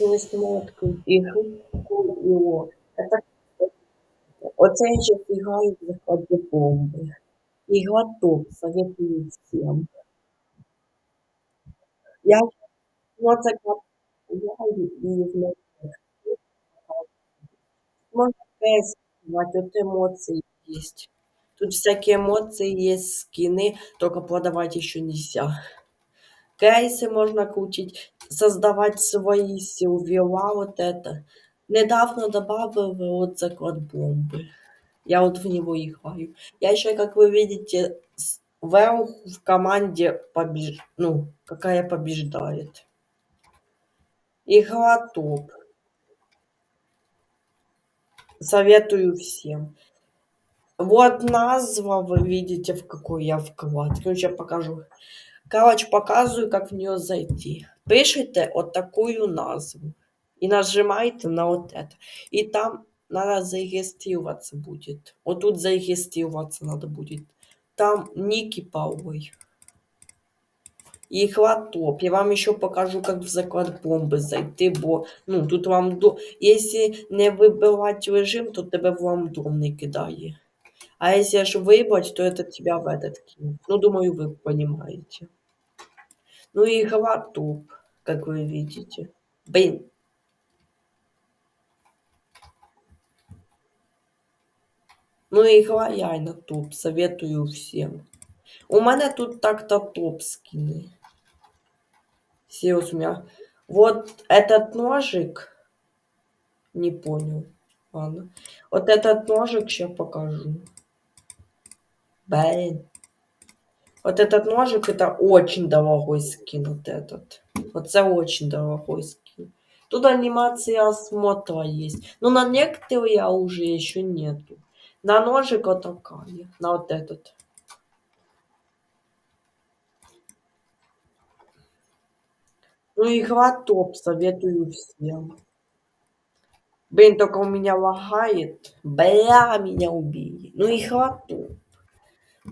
не снимала таку ігру і о. Это... Оце я ще фігаю в захваті бомби. Ігра топ, советую всім. Я оце граю і в мене Можна тестувати, от емоції есть. Тут всякие эмоции есть, скины, только продавать еще нельзя. Кейсы можно крутить, создавать свои сервера, вот это. Недавно добавили вот заклад бомбы. Я вот в него играю. Я еще, как вы видите, вверху в команде побеж... ну, какая побеждает. Игра топ. Советую всем. Вот назва, вы видите, в какой я вклад. Короче, я покажу. Короче, показываю, как в нее зайти. Пишите вот такую назву. И нажимаете на вот это. И там надо зарегистрироваться будет. Вот тут зарегистрироваться надо будет. Там ники полой. И хватоп. Я вам еще покажу, как в заклад бомби зайти, бо ну, тут вам до... Если не вибивати режим, то тебе в вам дом не кидає. А если ж выбрать, то это тебя в этот кинет. Ну, думаю, вы понимаете. Ну и игра топ, как вы видите. Блин. Ну игра реально топ, советую всем. У мене тут так-то топ скины. Серьезно, у меня... Вот этот ножик... Не понял. Ладно. Вот этот ножик сейчас покажу. Блин. Вот этот ножик это очень дорогой скин. Вот этот. Вот это очень дорогой скин. Тут анимация осмотра есть. Но на некоторые уже еще нету. На ножик вот такая. На вот этот. Ну, игра топ, советую всем. Блин, только у меня лагает. Бля, меня убили. Ну, игра топ.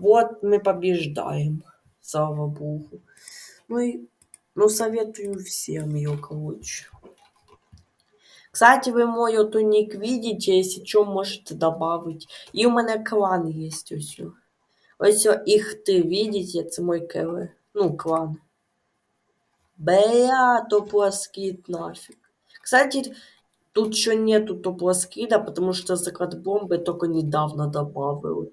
Вот мы побеждаем. Слава богу. Ну и ну, советую всем ее, короче. Кстати, вы мой вот ник видите, если что, можете добавить. И у меня клан есть ось. Ось их ты видите, это мой КВ. Ну, клан. Бля, топлоскит нафиг. Кстати, тут еще нету топлоскида, потому что заклад бомбы только недавно добавили.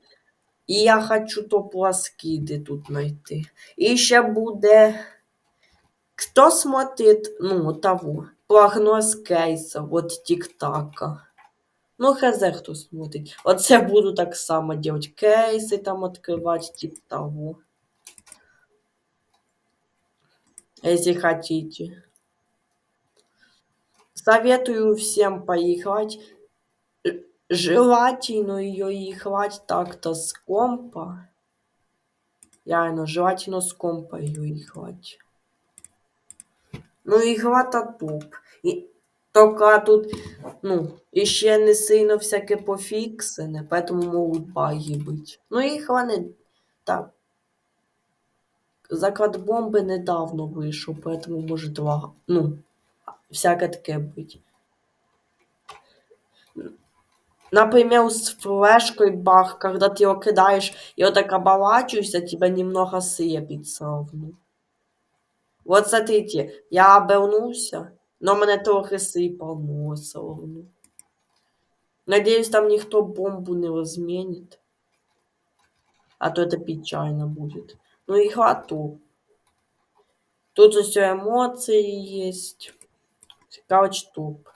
І я хочу топлоскиди тут найти. І ще буде. Хто смотрит, ну, того, прогноз кейса, от тік-така. Ну, хз, хто смотрить. Оце буду так само делать. Кейси там відкривати, типа того. Если хотите. Советую всем поиграть. Желательно ее играть так-то с компа. Реально, желательно с компа ее играть. Ну, игра-то топ. І... Только тут, ну, ще не сильно всяке пофіксене, поэтому можуть баги бути. Ну, ігра не... Так. Заклад бомби недавно вийшов, поэтому може два. Ну, всяке таке бути Например, с флешкой бах, когда ты его кидаешь, и вот так оборачиваешься, тебя немного сыпет ровно. Вот смотрите, я обернулся, но мене трохи сипало все равно. Надеюсь, там никто бомбу не разменит. А то это печально будет. Ну, игра топ. Тут все эмоции есть. Короче, топ.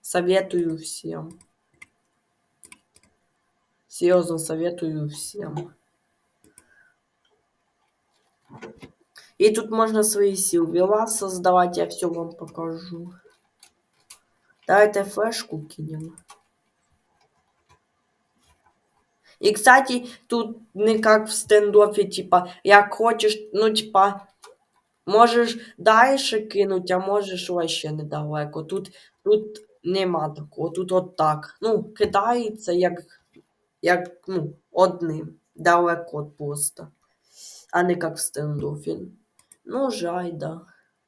Советую всем. Серьезно советую всем. И тут можно свои силвела создавать, я все вам покажу. Давайте флешку кинем. И, кстати, тут не как в стендофе, типа, як хочешь, ну, типа, можешь дальше кинуть, а можешь вообще недалеко. Тут, тут нема такого, тут от так. Ну, кидається, як як ну, одним далеко просто. А не как в стендофі. Ну, жаль, да.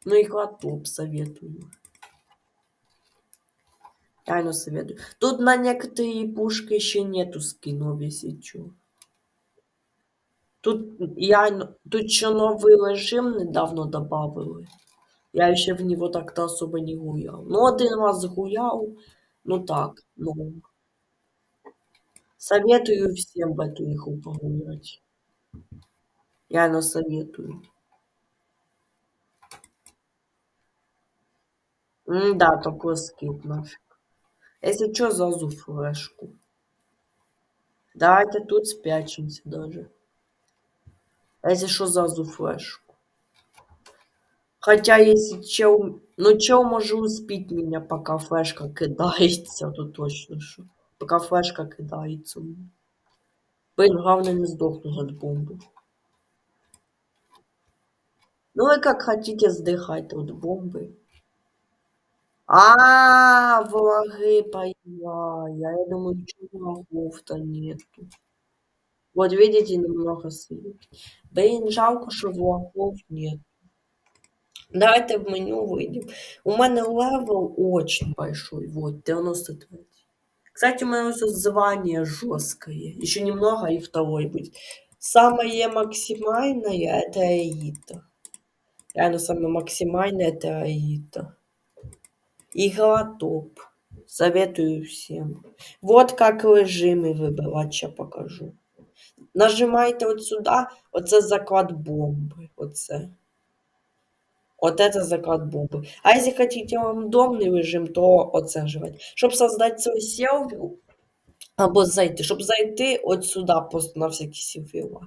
Ну, игра топ, советую. Реально советую. Тут на некоторые пушки еще нету скинов, если чё. Тут я тут еще новый режим недавно добавили. Я еще в него так-то особо не гулял. Ну, один раз гулял, ну так, ну. Советую всем игру погулять. Реально советую. Да, такой скид наш. Если что, зазу флешку. Давайте тут спрячемся даже. Если что, зазу флешку. Хотя, если чел... Ну, чел може успеть меня, пока флешка кидається, то точно що. Пока флешка кидається. Блин, главное не сдохнуть от бомбы. Ну, вы как хотите, сдыхать от бомбы. А, влаги поняла. Я думаю, чего влагов-то нету. Вот видите, немного светит. Блин, жалко, що влагов нет. Давайте в меню выйдем. У мене левел очень большой. Вот, 93. Кстати, у меня тут звание жесткое. Еще немного и второй будет. Самое максимальное это Аита. Реально самое максимальное это Аита. Игра топ. Советую всем. Вот как режимы выбирать, сейчас покажу. Нажимаєте от сюди, оце заклад бомби. Оце. Вот это заклад бомби. А если хотите рандомний режим, то оце нажимайте. Щоб создати свій сервер, або зайти, щоб зайти от сюди, просто на всякий сервера.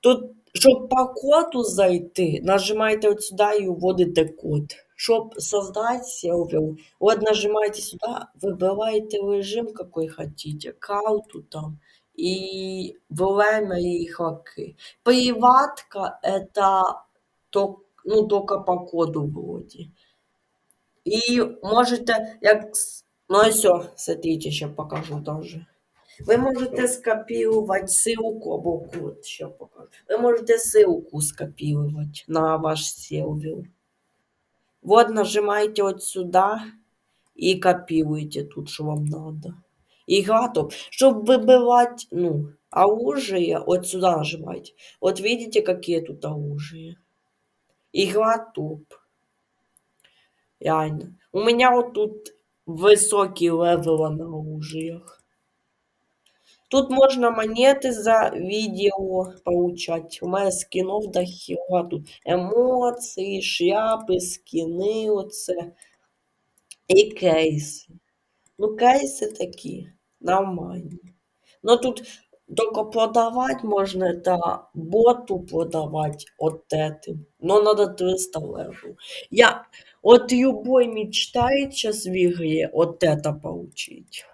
Тут, щоб по коду зайти, нажимаєте от сюди і вводите код. Щоб создать сервер, вот нажимаете сюда, выбираете режим, какой хотите, карту там, и время и игроки. Приватка это то, ну, только по коду вроде. И можете, як, ну и все, смотрите, сейчас покажу тоже. Ви можете скопировать ссылку або код, ще покажу. Ви можете ссылку скопировать на ваш сервер. Вот нажимаете вот сюда и копируете тут, что вам надо. И готов. Чтобы выбивать, ну, оружие, вот сюда нажимаете. Вот видите, какие тут оружия. Игра топ. Реально. У меня вот тут высокий левел на оружиях. Тут можно монеты за видео получать. У мене скинов до хіра. Тут емоції, шляпи, скини оце. І кейси. Ну, кейси такі нормальні. Ну тут только продавать можно это боту продавать от этим. Но надо 300 левел. Я от любой мечтает сейчас в игре вот это получить.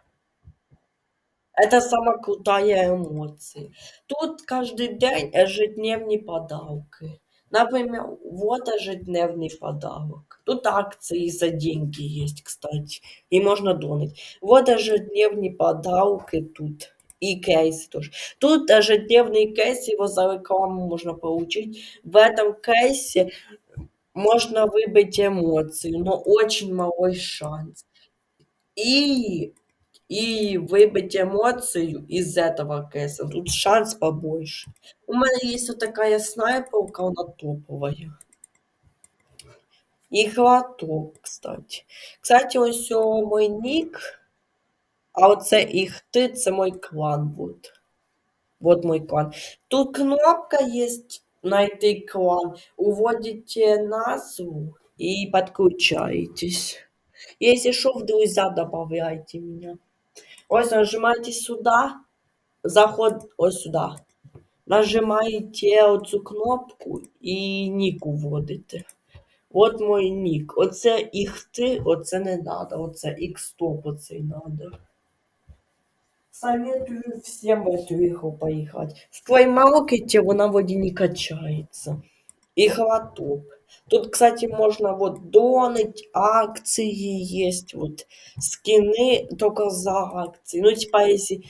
Это самая крутая эмоция. Тут каждый день ежедневные подарки. Например, вот ежедневный подарок. Тут акции за деньги есть, кстати. И можно донать. Вот ежедневные подарки тут. И кейсы тоже. Тут ежедневный кейс, его за рекламу можно получить. В этом кейсе можно выбить эмоции, но очень малой шанс. И и выбить эмоцию из этого кейса. Тут шанс побольше. У меня есть вот такая снайперка, она топовая. Игра топ, кстати. Кстати, ось мой нік. А оце їх ти, це мой клан вот. Вот мой клан. Тут кнопка есть найти клан. Уводите назву и подключаетесь. Если что, в друзья добавляйте меня. Ось нажимаєте сюди, заход ось сюди. Нажимаєте оцю кнопку і нік вводите. От мой нік. Оце ікти, оце не треба. Оце ікстоп оцей треба. Советую всем в эту игру поиграть. В плеймаркете вона вроде не качается. Игра топ. Тут, кстати, можно вот донать, акции есть, вот скины только за акции. Ну, типа, если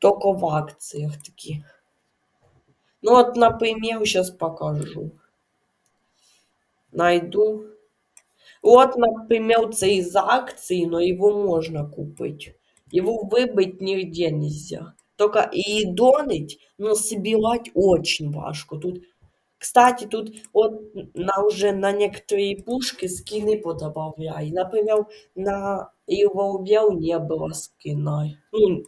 только в акциях такие. Ну, вот, например, сейчас покажу. Найду. Вот, например, цей из акции, но его можно купить. Его выбить нигде нельзя. Только и донить, но собирать очень важко. Тут, кстати, тут вот на уже на некоторые пушки скины подобавляй. Например, на его убил не было скина. Ну,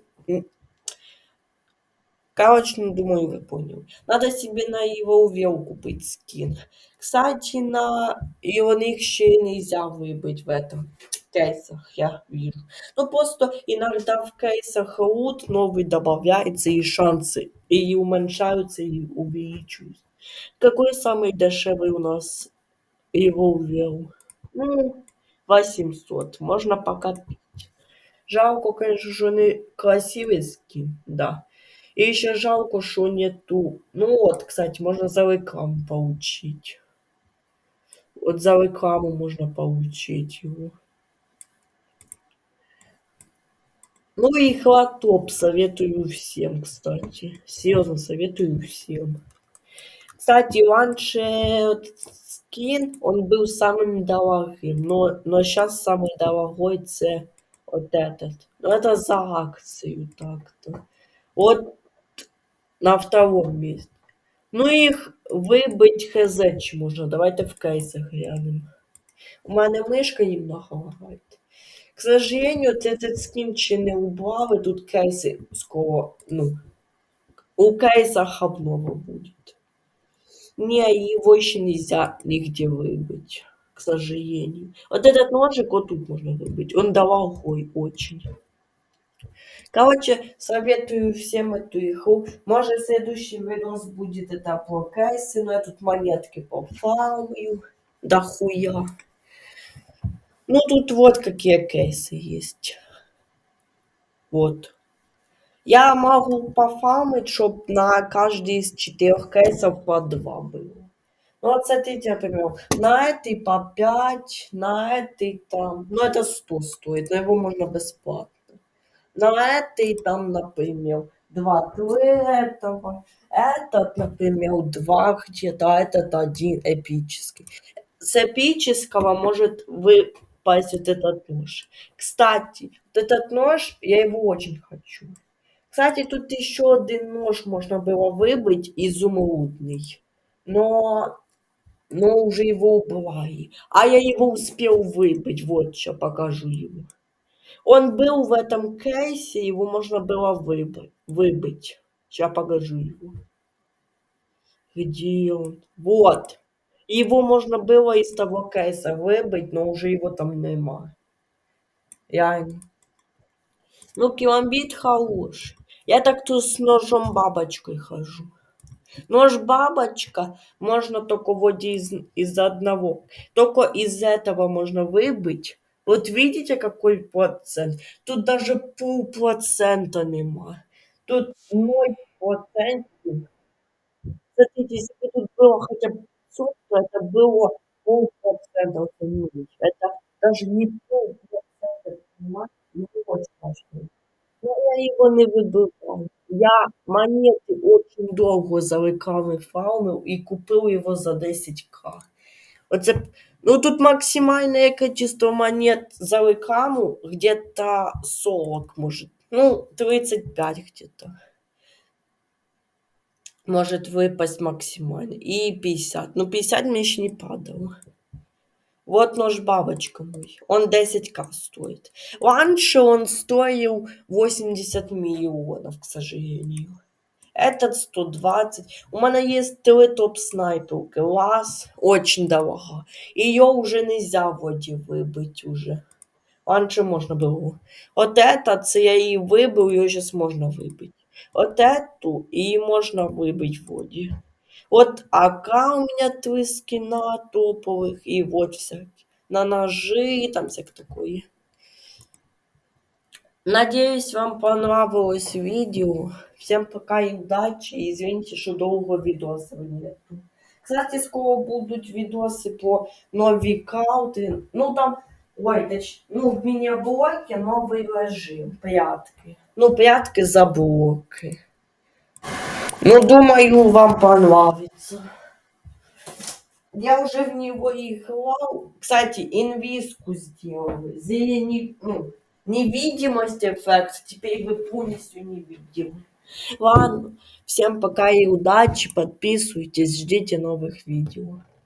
Короче, ну, думаю, вы поняли. Надо себе на его увел купить скин. Кстати, на его них еще нельзя выбить в этом кейсах, я вижу. Ну, просто иногда в кейсах лут новый добавляется, и шансы и уменьшаются, и увеличиваются. Какой самый дешевый у нас его увел? Ну, 800. Можно пока Жалко, конечно, что не красивый скин, да. И еще жалко, что нету... Ну вот, кстати, можно за рекламу получить. Вот за рекламу можно получить его. Ну и хлотоп советую всем, кстати. Серьезно советую всем. Кстати, раньше скин, он был самым дорогим, но, но сейчас самый дорогой це вот этот. Ну это за акцию так-то. Вот на втором месте. Ну їх вибить хз чи можна. Давайте в кейсах глянемо. У мене мишка немного лагает. К сожалению, этот скин чи не убрали, тут кейси скоро, ну, у кейсах обнова будет. Не, его еще нельзя нигде выбить, к сожалению. Вот этот ножик вот тут можно выбить, он дорогой очень. Короче, советую всем эту игру. Может, следующий видос будет это по кейсы, но я тут монетки пофармлю. Да хуя. Ну, тут вот какие кейсы есть. Вот. Я могу пофармить, чтобы на каждый из четырех кейсов по два было. Ну, вот смотрите, например, на этой по 5, на этой там... Ну, это 100 стоит, но его можно бесплатно. На этой там, например, два этого. Этот, например, два где-то, а этот один эпический. С эпического может выпасть вот этот нож. Кстати, вот этот нож, я его очень хочу. Кстати, тут еще один нож можно было выбыть, изумрудный. Но, но уже его убрали. А я его успел выбыть. Вот что покажу его. Он был в этом кейсе, его можно было выбыть. выбыть. Сейчас покажу его. Где он? Вот. Его можно было из того кейса выбить, но уже его там нема. Реально. Ну, киламбит хороший. Я так тут с ножом бабочкой хожу. Нож бабочка можно только вот из, из одного. Только из этого можно выбить. Вот видите, какой процент? Тут даже полпроцента нема. Тут 0 процентов. Смотрите, если бы тут было хотя бы 500, то это было полпроцента. Это даже не полпроцента, понимаете? Ну, очень важно. Но я его не вибивав. Я монети очень довго за реками фармив і купив його за 10к. Оце, ну тут максимальное количество монет за рекламу где-то 40, может, ну 35 где-то. Может выпасть максимально. И 50. Ну 50 мне еще не падало. Вот нож бабочка мой. Он 10к стоит. Раньше он стоил 80 миллионов, к сожалению. Этот 120. У меня есть три топ-снайперки. Лаз. Очень дорого. Ее уже нельзя в воде выбить уже. Раньше можно было. Вот этот, я и выбил, ее сейчас можно выбить. Вот эту и можно выбить в воде. Вот АК у меня три скина топовых, и вот всякие. На ножи, там всякое такое. Надеюсь, вам понравилось видео. Всем пока и удачи. И извините, что долго видосов нету. Кстати, скоро будут видосы по нові кауты. Ну там, ой, точ, ну в мини-блоке новый режим. Прятки. Ну, прятки за блоки. Ну, думаю, вам понравится. Я уже в него играл. Кстати, инвизку сделали. Зелени... ну, невидимость эффект. Теперь вы полностью невидимы. Ладно. Всем пока и удачи. Подписывайтесь. Ждите новых видео.